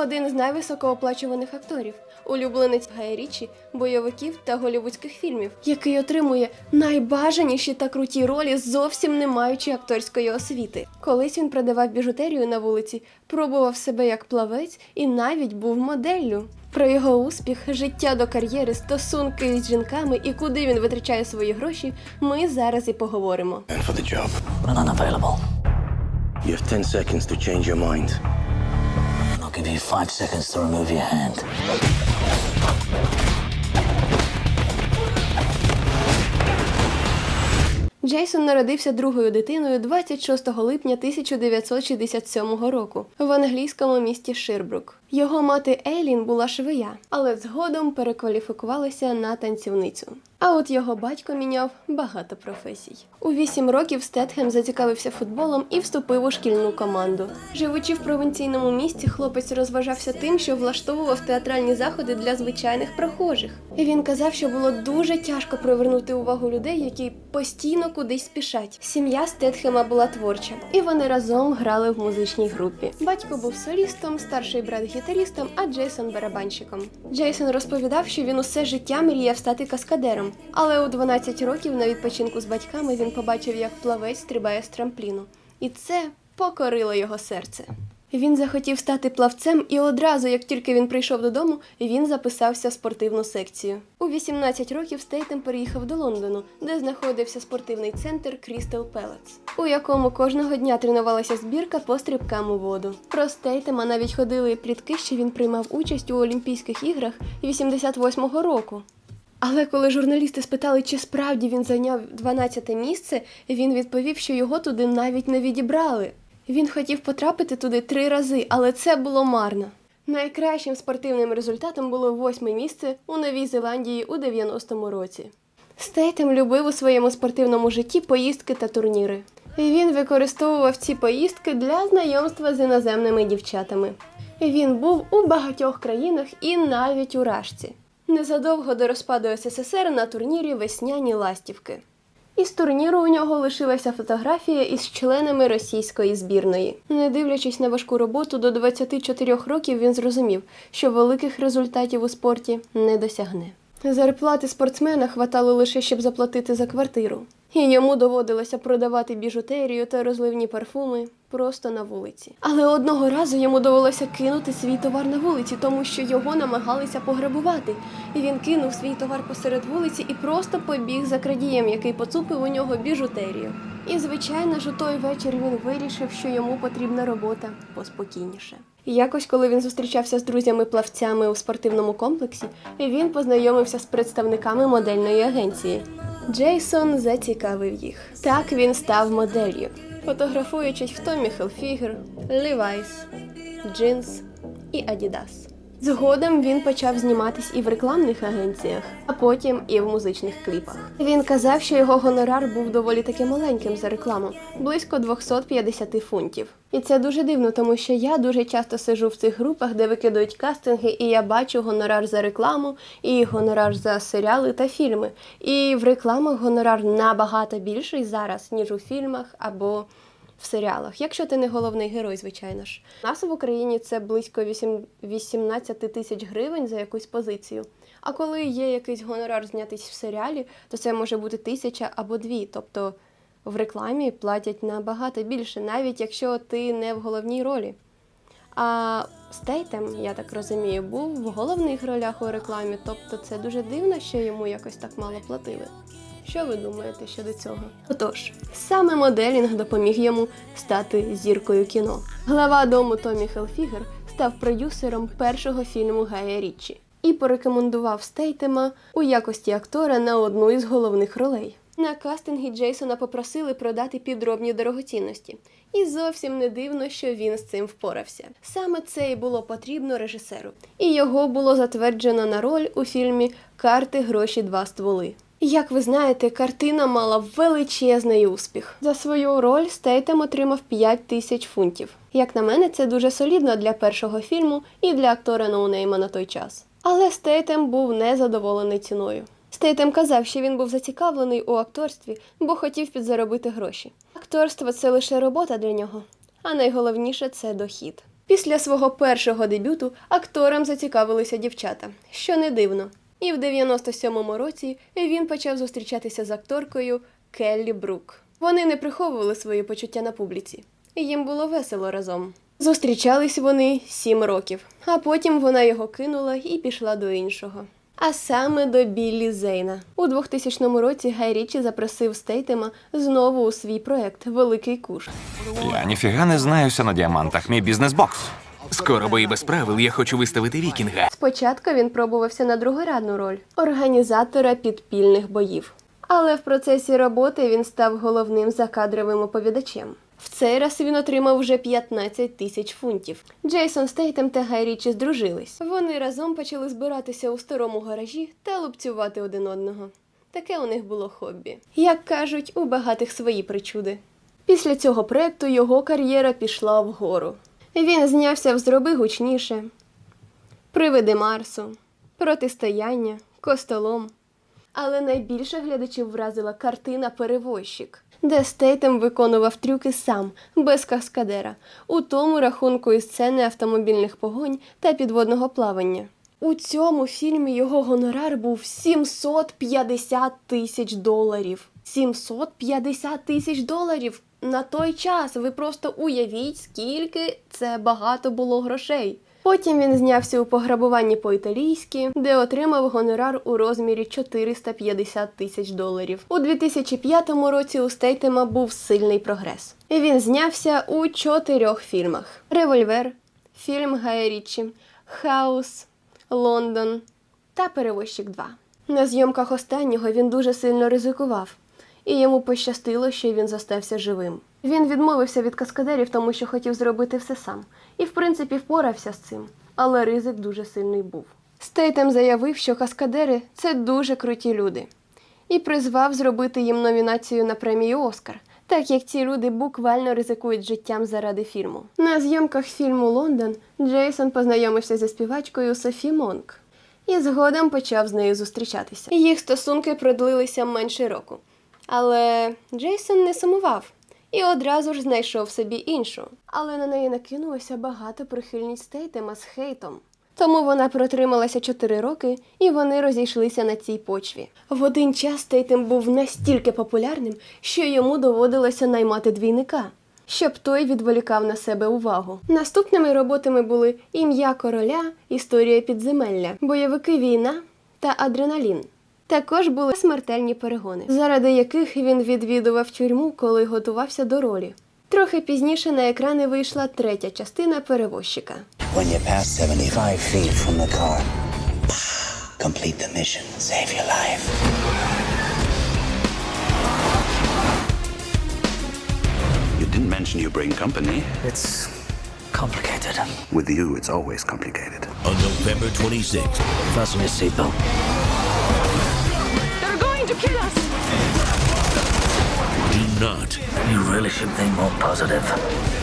один з найвисокооплачуваних акторів, улюбленець Гая Річі, бойовиків та голівудських фільмів, який отримує найбажаніші та круті ролі, зовсім не маючи акторської освіти. Колись він продавав біжутерію на вулиці, пробував себе як плавець і навіть був моделлю. Про його успіх, життя до кар'єри, стосунки з жінками і куди він витрачає свої гроші, ми зараз і поговоримо. And for the job. Unavailable, You have 10 seconds to change your mind. I'll give you five seconds to remove your hand. Джейсон народився другою дитиною 26 липня 1967 року в англійському місті Ширбрук. Його мати Ейлін була швея, але згодом перекваліфікувалася на танцівницю. А от його батько міняв багато професій. У вісім років Стетхем зацікавився футболом і вступив у шкільну команду. Живучи в провінційному місті, хлопець розважався тим, що влаштовував театральні заходи для звичайних прохожих. Він казав, що було дуже тяжко привернути увагу людей, які постійно кудись спішать. Сім'я Стетхема була творча, і вони разом грали в музичній групі. Батько був солістом, старший брат гітарістом, а Джейсон барабанщиком. Джейсон розповідав, що він усе життя мріяв стати каскадером. Але у 12 років на відпочинку з батьками він побачив, як плавець стрибає з трампліну. І це покорило його серце. Він захотів стати плавцем, і одразу, як тільки він прийшов додому, він записався в спортивну секцію. У 18 років Стейтем переїхав до Лондону, де знаходився спортивний центр Crystal Palace, у якому кожного дня тренувалася збірка по стрибкам у воду. Про Стейтема навіть ходили плітки, що він приймав участь у Олімпійських іграх 88-го року. Але коли журналісти спитали, чи справді він зайняв 12 місце, він відповів, що його туди навіть не відібрали. Він хотів потрапити туди три рази, але це було марно. Найкращим спортивним результатом було восьме місце у Новій Зеландії у 90-му році. Стейтем любив у своєму спортивному житті поїздки та турніри. Він використовував ці поїздки для знайомства з іноземними дівчатами. Він був у багатьох країнах і навіть у Рашці. Незадовго до розпаду СССР на турнірі весняні ластівки. Із турніру у нього лишилася фотографія із членами російської збірної. Не дивлячись на важку роботу, до 24 років він зрозумів, що великих результатів у спорті не досягне. Зарплати спортсмена хватало лише, щоб заплатити за квартиру. І йому доводилося продавати біжутерію та розливні парфуми просто на вулиці. Але одного разу йому довелося кинути свій товар на вулиці, тому що його намагалися пограбувати. І він кинув свій товар посеред вулиці і просто побіг за крадієм, який поцупив у нього біжутерію. І, звичайно ж, у той вечір він вирішив, що йому потрібна робота поспокійніше. Якось, коли він зустрічався з друзями-плавцями у спортивному комплексі, він познайомився з представниками модельної агенції. Джейсон зацікавив їх. Так він став моделлю, фотографуючись в Tommy Hilfiger, Levi's, Jeans і Adidas. Згодом він почав зніматись і в рекламних агенціях, а потім і в музичних кліпах. Він казав, що його гонорар був доволі таки маленьким за рекламу, близько 250 фунтів. І це дуже дивно, тому що я дуже часто сижу в цих групах, де викидають кастинги, і я бачу гонорар за рекламу, і гонорар за серіали та фільми. І в рекламах гонорар набагато більший зараз, ніж у фільмах або в серіалах, якщо ти не головний герой, звичайно ж. Нас в Україні це близько 8 18 тисяч гривень за якусь позицію. А коли є якийсь гонорар знятись в серіалі, то це може бути тисяча або дві. Тобто в рекламі платять набагато більше, навіть якщо ти не в головній ролі. А Стейтем, я так розумію, був в головних ролях у рекламі, тобто це дуже дивно, що йому якось так мало платили. Що ви думаєте щодо цього? Отож, саме моделінг допоміг йому стати зіркою кіно. Глава дому Томі Хелфігер став продюсером першого фільму Гая Річчі і порекомендував Стейтема у якості актора на одну із головних ролей. На кастингі Джейсона попросили продати підробні дорогоцінності, і зовсім не дивно, що він з цим впорався. Саме це і було потрібно режисеру, і його було затверджено на роль у фільмі Карти, гроші, два стволи. Як ви знаєте, картина мала величезний успіх. За свою роль Стейтем отримав 5 тисяч фунтів. Як на мене, це дуже солідно для першого фільму і для актора ноунейма на той час. Але Стейтем був незадоволений ціною. Стейтем казав, що він був зацікавлений у акторстві, бо хотів підзаробити гроші. Акторство це лише робота для нього, а найголовніше це дохід. Після свого першого дебюту актором зацікавилися дівчата, що не дивно. І в 97-му році він почав зустрічатися з акторкою Келлі Брук. Вони не приховували свої почуття на публіці. Їм було весело разом. Зустрічались вони сім років, а потім вона його кинула і пішла до іншого. А саме до Біллі Зейна. У 2000 році Гай Річі запросив Стейтема знову у свій проект Великий Куш. Я ніфіга не знаюся на діамантах. Мій бізнес-бокс. Скоро бої без правил, я хочу виставити вікінга. Спочатку він пробувався на другорядну роль організатора підпільних боїв. Але в процесі роботи він став головним закадровим оповідачем. В цей раз він отримав вже 15 тисяч фунтів. Джейсон Стейтем та Гай Річі здружились. Вони разом почали збиратися у старому гаражі та лупцювати один одного. Таке у них було хобі. Як кажуть, у багатих свої причуди. Після цього проекту його кар'єра пішла вгору. Він знявся в зроби гучніше, Привиди Марсу, протистояння, костолом. Але найбільше глядачів вразила картина Перевозчик, де Стейтем виконував трюки сам, без каскадера, у тому рахунку і сцени автомобільних погонь та підводного плавання. У цьому фільмі його гонорар був 750 тисяч доларів. 750 тисяч доларів на той час. Ви просто уявіть, скільки це багато було грошей. Потім він знявся у пограбуванні по-італійськи, де отримав гонорар у розмірі 450 тисяч доларів. У 2005 році у Стейтема був сильний прогрес. І він знявся у чотирьох фільмах: Револьвер, фільм Гая Річчі, Хаус, Лондон та Перевозчик 2. На зйомках останнього він дуже сильно ризикував, і йому пощастило, що він зостався живим. Він відмовився від каскадерів, тому що хотів зробити все сам, і в принципі впорався з цим, але ризик дуже сильний був. Стейтем заявив, що каскадери це дуже круті люди, і призвав зробити їм номінацію на премію Оскар, так як ці люди буквально ризикують життям заради фільму. На зйомках фільму Лондон Джейсон познайомився зі співачкою Софі Монк і згодом почав з нею зустрічатися. Їх стосунки продлилися менше року. Але Джейсон не сумував і одразу ж знайшов собі іншу. Але на неї накинулося багато прихильність Стейтема з хейтом. Тому вона протрималася 4 роки, і вони розійшлися на цій почві. В один час Стейтем був настільки популярним, що йому доводилося наймати двійника, щоб той відволікав на себе увагу. Наступними роботами були Ім'я короля, Історія підземелля, Бойовики війна та Адреналін. Також були смертельні перегони, заради яких він відвідував тюрму, коли готувався до ролі. Трохи пізніше на екрани вийшла третя частина перевозчика. When you pass 75 feet from the car, complete the mission, save your life. You didn't mention your brain company. It's complicated. With you, it's always complicated. On November 26th, Fasten your seatbelt. Kill us! do not You really should think more positive.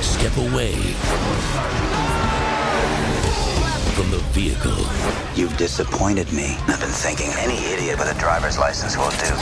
step away from the vehicle. You've disappointed me. I've been thinking any idiot with a driver's license will do.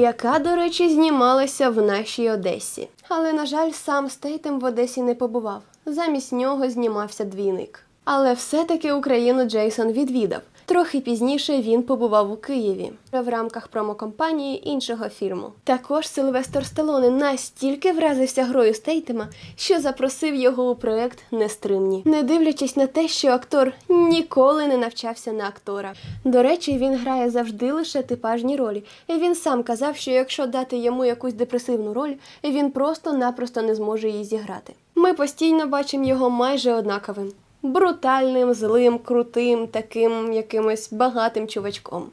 яка, до речі, знімалася в нашій Одесі. Але, на жаль, сам Стейтем в Одесі не побував. Замість нього знімався двійник. Але все-таки Україну Джейсон відвідав. Трохи пізніше він побував у Києві в рамках промокомпанії іншого фільму. Також Сильвестр Сталоне настільки вразився грою Стейтема, що запросив його у проект Нестримні, не дивлячись на те, що актор ніколи не навчався на актора. До речі, він грає завжди лише типажні ролі. І він сам казав, що якщо дати йому якусь депресивну роль, він просто-напросто не зможе її зіграти. Ми постійно бачимо його майже однаковим. Брутальним, злим, крутим, таким якимось багатим чувачком.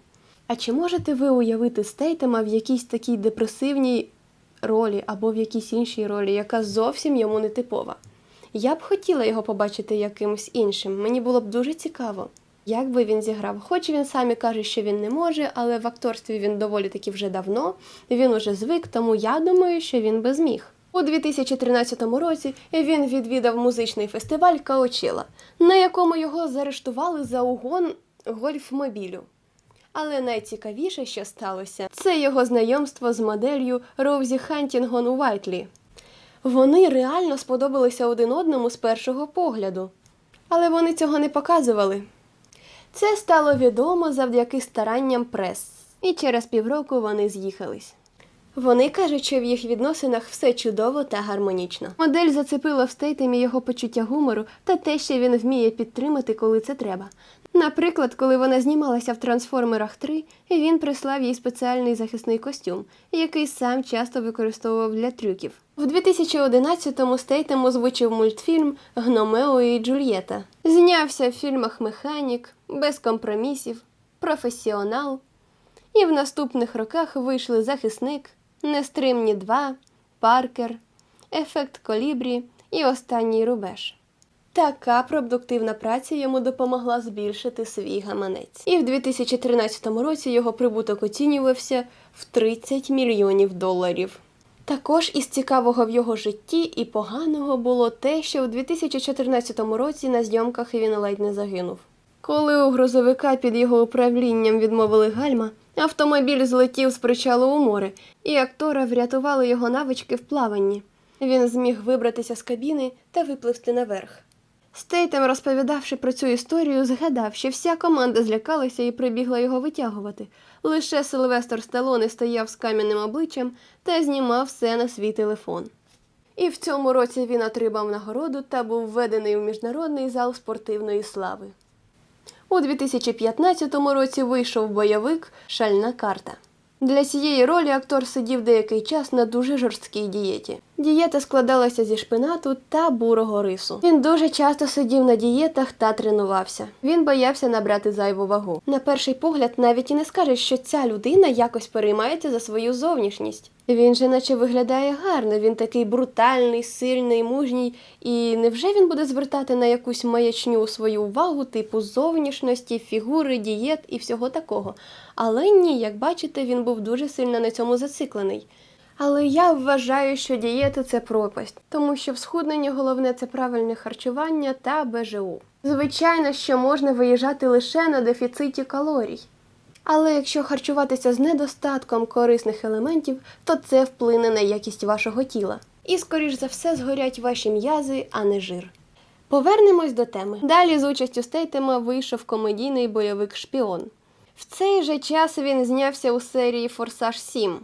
А чи можете ви уявити Стейтема в якійсь такій депресивній ролі або в якійсь іншій ролі, яка зовсім йому не типова? Я б хотіла його побачити якимось іншим. Мені було б дуже цікаво, як би він зіграв. Хоч він сам каже, що він не може, але в акторстві він доволі таки вже давно, він уже звик, тому я думаю, що він би зміг. У 2013 році він відвідав музичний фестиваль Каочіла, на якому його заарештували за угон гольфмобілю. Але найцікавіше, що сталося, це його знайомство з моделлю Роузі Хантінгон Уайтлі. Вони реально сподобалися один одному з першого погляду. Але вони цього не показували. Це стало відомо завдяки старанням прес, і через півроку вони з'їхались. Вони кажуть, що в їх відносинах все чудово та гармонічно. Модель зацепила в Стейтемі його почуття гумору та те, що він вміє підтримати, коли це треба. Наприклад, коли вона знімалася в Трансформерах 3, він прислав їй спеціальний захисний костюм, який сам часто використовував для трюків. В 2011-му Стейтем озвучив мультфільм Гномео і Джульєта. Знявся в фільмах Механік, Без компромісів, Професіонал. І в наступних роках вийшли Захисник, Нестримні 2, Паркер, Ефект Колібрі і Останній рубеж. Така продуктивна праця йому допомогла збільшити свій гаманець. І в 2013 році його прибуток оцінювався в 30 мільйонів доларів. Також із цікавого в його житті і поганого було те, що в 2014 році на зйомках він ледь не загинув. Коли у грузовика під його управлінням відмовили гальма, автомобіль злетів з причалу у море, і актора врятували його навички в плаванні. Він зміг вибратися з кабіни та випливти наверх. Стейтем, розповідавши про цю історію, згадав, що вся команда злякалася і прибігла його витягувати. Лише Сильвестр Сталоне стояв з кам'яним обличчям та знімав все на свій телефон. І в цьому році він отримав нагороду та був введений у міжнародний зал спортивної слави. У 2015 році вийшов бойовик Шальна карта. Для цієї ролі актор сидів деякий час на дуже жорсткій дієті. Дієта складалася зі шпинату та бурого рису. Він дуже часто сидів на дієтах та тренувався. Він боявся набрати зайву вагу. На перший погляд навіть і не скажеш, що ця людина якось переймається за свою зовнішність. Він же наче виглядає гарно, він такий брутальний, сильний, мужній. І невже він буде звертати на якусь маячню свою увагу, типу зовнішності, фігури, дієт і всього такого? Але ні, як бачите, він був дуже сильно на цьому зациклений. Але я вважаю, що дієти це пропасть, тому що в схудненні головне це правильне харчування та БЖУ. Звичайно, що можна виїжджати лише на дефіциті калорій. Але якщо харчуватися з недостатком корисних елементів, то це вплине на якість вашого тіла. І, скоріш за все, згорять ваші м'язи, а не жир. Повернемось до теми. Далі з участю Стейтема вийшов комедійний бойовик Шпіон. В цей же час він знявся у серії Форсаж 7.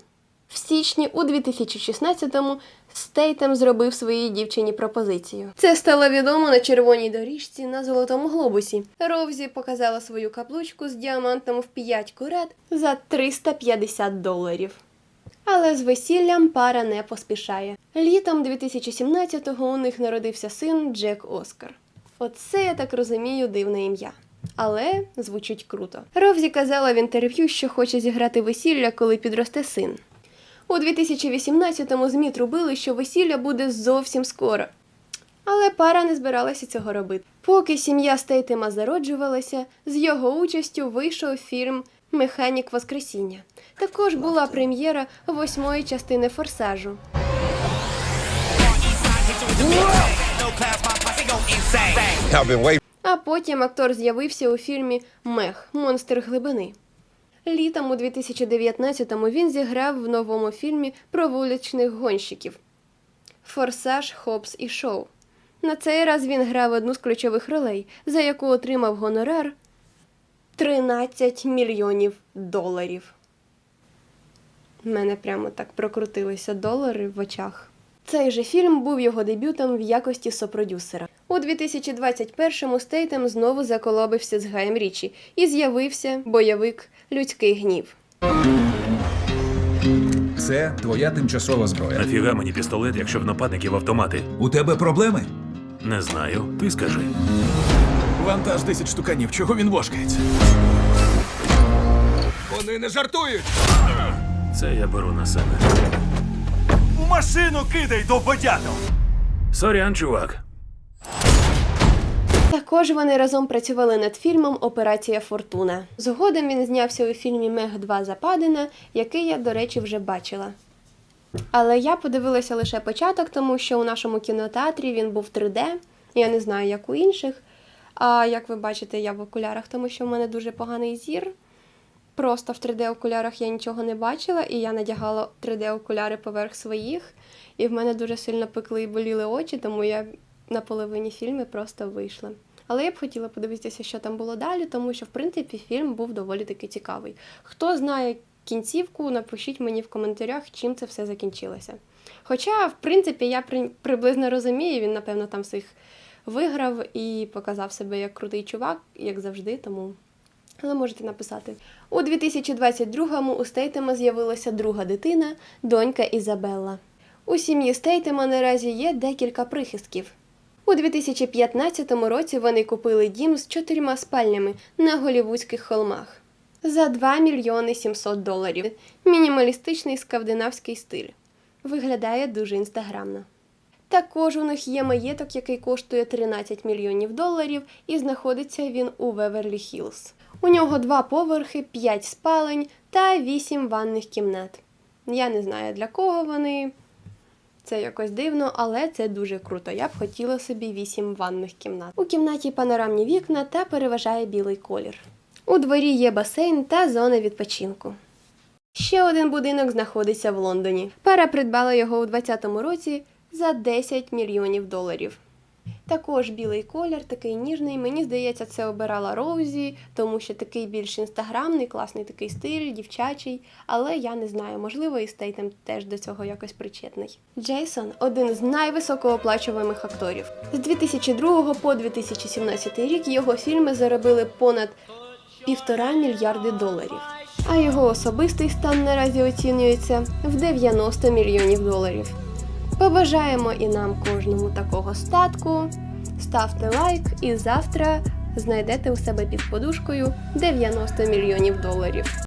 В січні у 2016-му Стейтем зробив своїй дівчині пропозицію. Це стало відомо на червоній доріжці на золотому глобусі. Ровзі показала свою каблучку з діамантом в 5 курет за 350 доларів. Але з весіллям пара не поспішає. Літом 2017-го у них народився син Джек Оскар. Оце, я так розумію, дивне ім'я. Але звучить круто. Ровзі казала в інтерв'ю, що хоче зіграти весілля, коли підросте син. У 2018-му ЗМІ трубили, що весілля буде зовсім скоро. Але пара не збиралася цього робити. Поки сім'я Стейтема зароджувалася, з його участю вийшов фільм Механік Воскресіння. Також була прем'єра восьмої частини Форсажу. А потім актор з'явився у фільмі Мех Монстр глибини. Літом у 2019-му він зіграв в новому фільмі про вуличних гонщиків Форсаж, Хопс і Шоу. На цей раз він грав одну з ключових ролей, за яку отримав гонорар 13 мільйонів доларів. Мене прямо так прокрутилися долари в очах. Цей же фільм був його дебютом в якості сопродюсера. У 2021-му Стейтем знову заколобився з Гаєм Річі і з'явився бойовик Людський гнів. Це твоя тимчасова зброя. Нафіга мені пістолет, якщо в нападників автомати? У тебе проблеми? Не знаю. Ти скажи. Вантаж 10 штуканів, чого він вошкається? Вони не жартують! Це я беру на себе. У машину кидай до бодятел! Сорян, чувак. Також вони разом працювали над фільмом Операція Фортуна. Згодом він знявся у фільмі Мег 2 Западина, який я, до речі, вже бачила. Але я подивилася лише початок, тому що у нашому кінотеатрі він був 3D. Я не знаю, як у інших. А як ви бачите, я в окулярах, тому що в мене дуже поганий зір. Просто в 3D-окулярах я нічого не бачила, і я надягала 3D-окуляри поверх своїх, і в мене дуже сильно пекли і боліли очі, тому я на половині фільму просто вийшла. Але я б хотіла подивитися, що там було далі, тому що, в принципі, фільм був доволі таки цікавий. Хто знає кінцівку, напишіть мені в коментарях, чим це все закінчилося. Хоча, в принципі, я при- приблизно розумію, він, напевно, там всіх виграв і показав себе як крутий чувак, як завжди, тому. Але можете написати. У 2022-му у Стейтема з'явилася друга дитина, донька Ізабелла. У сім'ї Стейтема наразі є декілька прихистків. У 2015 році вони купили дім з чотирма спальнями на голівудських холмах за 2 мільйони 700 доларів. Мінімалістичний скандинавський стиль. Виглядає дуже інстаграмно. Також у них є маєток, який коштує 13 мільйонів доларів, і знаходиться він у Веверлі Хіллз. У нього два поверхи, 5 спалень та 8 ванних кімнат. Я не знаю для кого вони. Це якось дивно, але це дуже круто. Я б хотіла собі 8 ванних кімнат. У кімнаті панорамні вікна та переважає білий колір. У дворі є басейн та зона відпочинку. Ще один будинок знаходиться в Лондоні. Пара придбала його у 2020 році за 10 мільйонів доларів. Також білий колір, такий ніжний. Мені здається, це обирала Роузі, тому що такий більш інстаграмний, класний такий стиль, дівчачий. Але я не знаю, можливо, і Стейтем теж до цього якось причетний. Джейсон один з найвисокооплачуваних акторів. З 2002 по 2017 рік його фільми заробили понад півтора мільярди доларів. А його особистий стан наразі оцінюється в 90 мільйонів доларів. Побажаємо і нам кожному такого статку. Ставте лайк і завтра знайдете у себе під подушкою 90 мільйонів доларів.